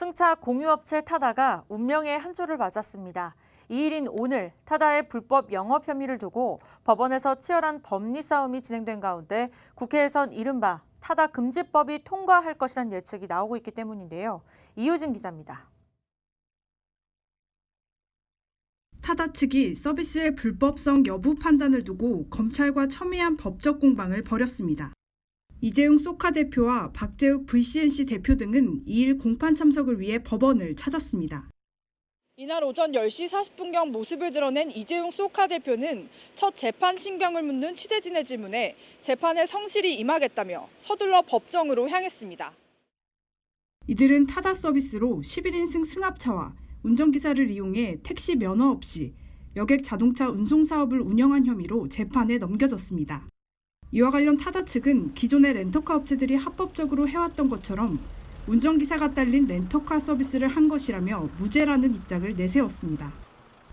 승차 공유업체 타다가 운명의 한 주를 맞았습니다. 2일인 오늘 타다의 불법 영업 혐의를 두고 법원에서 치열한 법리 싸움이 진행된 가운데 국회에선 이른바 타다 금지법이 통과할 것이란 예측이 나오고 있기 때문인데요. 이효진 기자입니다. 타다 측이 서비스의 불법성 여부 판단을 두고 검찰과 첨예한 법적 공방을 벌였습니다. 이재용 소카 대표와 박재욱 VCNC 대표 등은 2일 공판 참석을 위해 법원을 찾았습니다. 이날 오전 10시 40분경 모습을 드러낸 이재용 소카 대표는 첫 재판 신경을 묻는 취재진의 질문에 재판에 성실히 임하겠다며 서둘러 법정으로 향했습니다. 이들은 타다 서비스로 11인승 승합차와 운전기사를 이용해 택시 면허 없이 여객 자동차 운송 사업을 운영한 혐의로 재판에 넘겨졌습니다. 이와 관련 타다 측은 기존의 렌터카 업체들이 합법적으로 해왔던 것처럼 운전기사가 딸린 렌터카 서비스를 한 것이라며 무죄라는 입장을 내세웠습니다.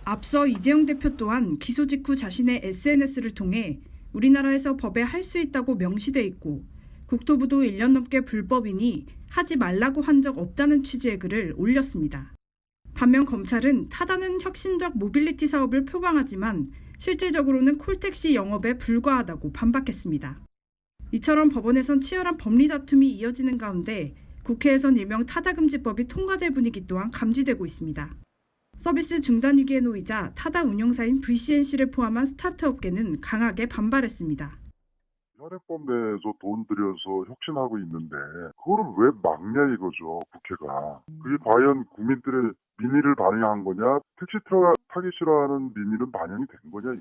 앞서 이재용 대표 또한 기소 직후 자신의 SNS를 통해 우리나라에서 법에 할 수 있다고 명시돼 있고 국토부도 1년 넘게 불법이니 하지 말라고 한 적 없다는 취지의 글을 올렸습니다. 반면 검찰은 타다는 혁신적 모빌리티 사업을 표방하지만 실질적으로는 콜택시 영업에 불과하다고 반박했습니다. 이처럼 법원에선 치열한 법리 다툼이 이어지는 가운데 국회에선 일명 타다금지법이 통과될 분위기 또한 감지되고 있습니다. 서비스 중단 위기에 놓이자 타다 운영사인 VCNC를 포함한 스타트업계는 강하게 반발했습니다. 현행법 내에서 돈 들여서 혁신하고 있는데 그거를 왜 막냐 이거죠 국회가 그게 과연 국민들의 민의를 반영한 거냐 택시 트럭 타기 싫어하는 민의는 반영이 된 거냐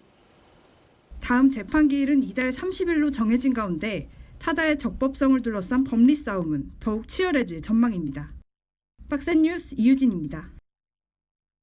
다음 재판 기일은 이달 30일로 정해진 가운데 타다의 적법성을 둘러싼 법리 싸움은 더욱 치열해질 전망입니다. 박센 뉴스 이유진입니다.